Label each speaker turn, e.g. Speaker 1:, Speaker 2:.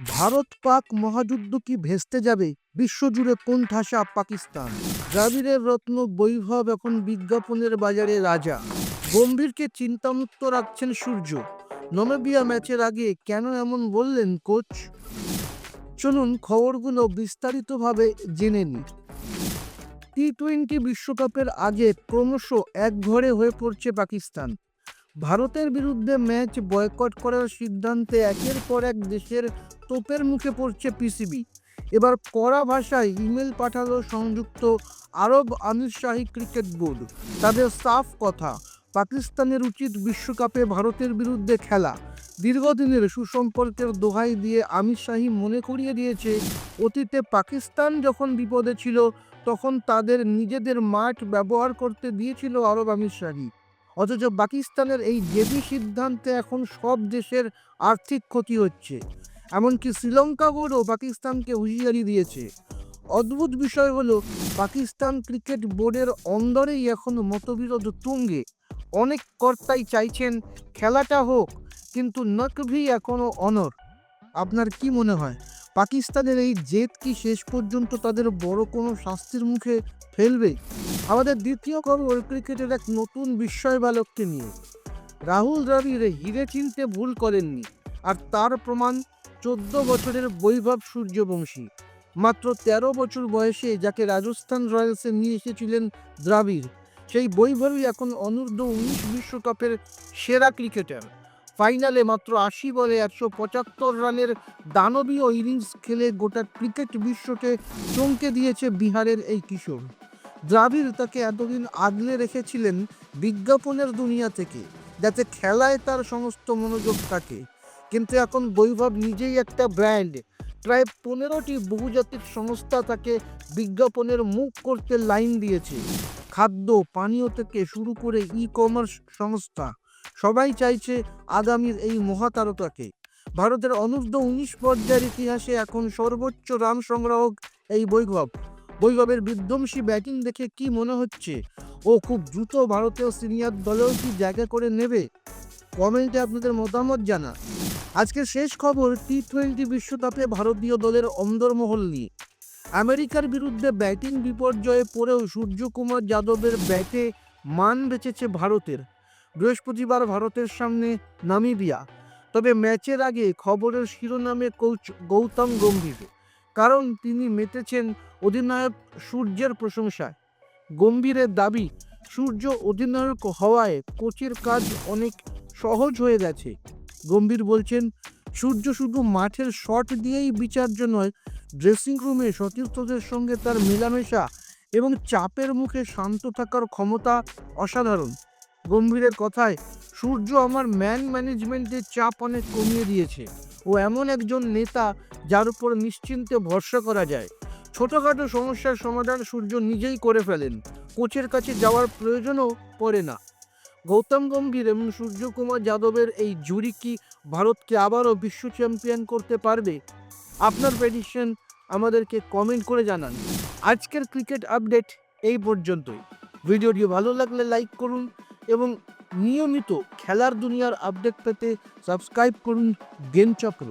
Speaker 1: ভারত পাক মহাযুদ্ধ কি ভেস্তে যাবে? বিশ্বজুড়ে কোন ঠাসা পাকিস্তান। দ্রাবিড়ের রত্ন বৈভব এখন বিজ্ঞাপনের বাজারে রাজা। গম্ভীরকে চিন্তামুক্ত রাখছেন সূর্য। নমেবিয়া ম্যাচের আগে কেন এমন বললেন কোচ? চলুন খবরগুলো বিস্তারিতভাবে জেনে নিই। টি টোয়েন্টি বিশ্বকাপের আগে ক্রমশ একঘরে হয়ে পড়ছে পাকিস্তান। ভারতের বিরুদ্ধে ম্যাচ বয়কট করার সিদ্ধান্তে একের পর এক দেশের তোপের মুখে পড়ছে পিসিবি এবার কড়া ভাষায় ইমেল পাঠালো সংযুক্ত আরব আমিরশাহী ক্রিকেট বোর্ড। তাদের সাফ কথা, পাকিস্তানের উচিত বিশ্বকাপে ভারতের বিরুদ্ধে খেলা। দীর্ঘদিনের সুসম্পর্কের দোহাই দিয়ে আমির শাহী মনে করিয়ে দিয়েছে, অতীতে পাকিস্তান যখন বিপদে ছিল, তখন তাদের নিজেদের মাঠ ব্যবহার করতে দিয়েছিল আরব আমির শাহী। অথচ পাকিস্তানের এই জেদি সিদ্ধান্তে এখন সব দেশের আর্থিক ক্ষতি হচ্ছে। এমনকি শ্রীলঙ্কা বোর্ডও পাকিস্তানকে হুঁশিয়ারি দিয়েছে। অদ্ভুত বিষয় হলো, পাকিস্তান ক্রিকেট বোর্ডের অন্দরেই এখন মতবিরোধ তুঙ্গে। অনেক কর্তাই চাইছেন খেলাটা হোক, কিন্তু নকভি এখনও অনর। আপনার কি মনে হয়, পাকিস্তানের এই জেদ কি শেষ পর্যন্ত তাদের বড় কোনো শাস্তির মুখে ফেলবে? আমাদের দ্বিতীয় খবর ক্রিকেটের এক নতুন বিস্ময় বালককে নিয়ে। রাহুল দ্রাবিড় হিরে চিনতে ভুল করেননি, আর তার প্রমাণ চোদ্দ বছরের বৈভব সূর্যবংশী। মাত্র ১৩ বছর বয়সে যাকে রাজস্থান রয়্যালসে নিয়ে এসেছিলেন দ্রাবিড়, সেই বৈভবই এখন অনূর্ধ্ব উনিশ বিশ্বকাপের সেরা ক্রিকেটার। ফাইনালে মাত্র আশি বলে একশো পঁচাত্তর রানের দানবীয় ইনিংস খেলে গোটা ক্রিকেট বিশ্বকে চমকে দিয়েছে বিহারের এই কিশোর। দ্রাবিড় তাকে এতদিন আগলে রেখেছিলেন বিজ্ঞাপনের দুনিয়া থেকে, যাতে খেলায় তার সমস্ত মনোযোগ থাকে। কিন্তু এখন বৈভব নিজেই একটা ব্র্যান্ড। প্রায় পনেরোটি বহুজাতিক সংস্থা তাকে বিজ্ঞাপনের মুখ করতে লাইন দিয়েছে। খাদ্য, পানীয় থেকে শুরু করে ই কমার্স সংস্থা, সবাই চাইছে আগামীর এই মহাতারকাকে। ভারতের অনূর্ধ্ব উনিশ পর্যায়ের ইতিহাসে এখন সর্বোচ্চ রান সংগ্রাহক এই বৈভব। বৈভবের বিধ্বংসী ব্যাটিং দেখে কি মনে হচ্ছে? ও খুব দ্রুত ভারতীয় সিনিয়র দলেও কি জায়গা করে নেবে? কমেন্টে আপনাদের মতামত জানা আজকের শেষ খবর টি টোয়েন্টি বিশ্বকাপে ভারতীয় দলের অন্দরমহল নিয়ে। আমেরিকার বিরুদ্ধে ব্যাটিং বিপর্যয়ে পড়েও সূর্যকুমার যাদবের ব্যাটে মান বেঁচেছে ভারতের। বৃহস্পতিবার ভারতের সামনে নামিবিয়া। তবে ম্যাচের আগে খবরের শিরোনামে কোচ গৌতম গম্ভীর। কারণ তিনি মেতেছেন অধিনায়ক সূর্যের প্রশংসায়। গম্ভীরের দাবি, সূর্য অধিনায়ক হওয়ায় কোচের কাজ অনেক সহজ হয়ে গেছে। গম্ভীর বলছেন, সূর্য শুধু মাঠের শট দিয়েই বিচার্য নয় ড্রেসিং রুমে সতীর্থদের সঙ্গে তার মেলামেশা এবং চাপের মুখে শান্ত থাকার ক্ষমতা অসাধারণ। গম্ভীরের কথায়, সূর্য আমার ম্যান ম্যানেজমেন্টের চাপ অনেক কমিয়ে দিয়েছে। ও এমন একজন নেতা যার উপর নিশ্চিন্তে ভরসা করা যায়। ছোটোখাটো সমস্যার সমাধান সূর্য নিজেই করে ফেলেন। কোচের কাছে যাওয়ার প্রয়োজনও পড়ে না। গৌতম গম্ভীর এবং সূর্যকুমার যাদবের এই জুরি কি ভারতকে আবারও বিশ্ব চ্যাম্পিয়ন করতে পারবে? আপনার প্রেডিকশন আমাদেরকে কমেন্ট করে জানান। আজকের ক্রিকেট আপডেট এই পর্যন্তই। ভিডিওটি ভালো লাগলে লাইক করুন এবং নিয়মিত খেলার দুনিয়ার আপডেট পেতে সাবস্ক্রাইব করুন গেম চক্র